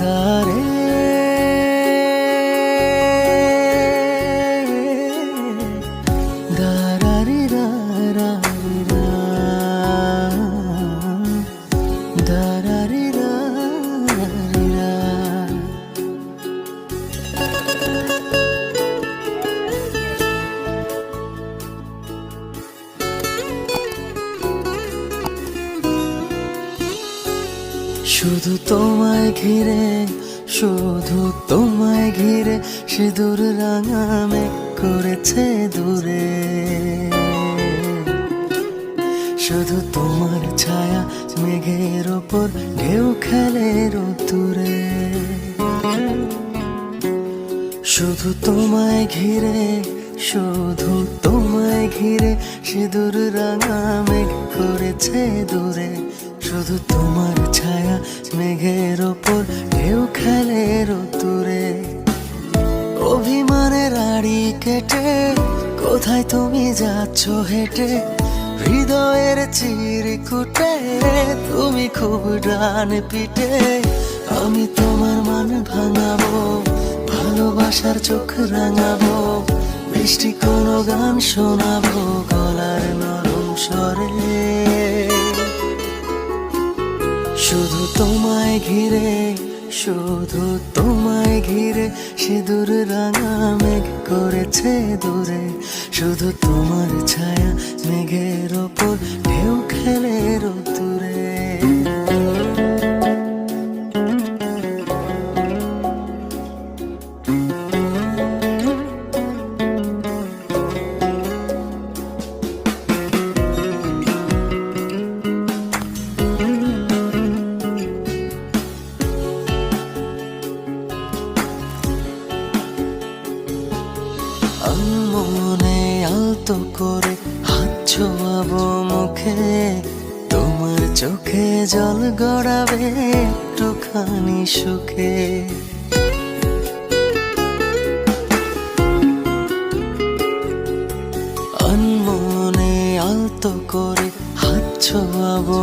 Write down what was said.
দারে শুধু তোমায় ঘিরে, শুধু তোমায় ঘিরে সিঁদুর রাঙা মেঘ করেছে দূরে। শুধু তোমার ছায়া মেঘের ওপর ঢেউ খেলে রোদ্দুরে। শুধু তোমায় ঘিরে, শুধু তোমায় ঘিরে সিঁদুর রাঙা মেঘ করেছে দূরে। শুধু তোমার ছায়া মেঘের ওপর, ঢেউ খেলে রোদ্দুরে অভিমানের আড়ি কেটে, কোথায় তুমি যাচ্ছ হেঁটে? হৃদয়ের চিরকুটে তুমি খুব ডান পিটে আমি তোমার মান ভাঙাবো, ভালোবাসার চোখ রাঙাবো, মিষ্টি কোনো গান শোনাবো, গলার নরম স্বরে। শুধু তোমায় ঘিরে, শুধু তোমায় ঘিরে সিঁদুর রাঙা মেঘ করেছে দূরে। শুধু তোমার ছায়া মেঘের ওপর ঢেউ খেলে রোদ্দুরে। আলতো করে হাত ছোয়াবো মুখে। তোমার চোখে জল গড়াবে একটুখানি সুখে। অনমনে আলতো করে হাত ছোয়াবো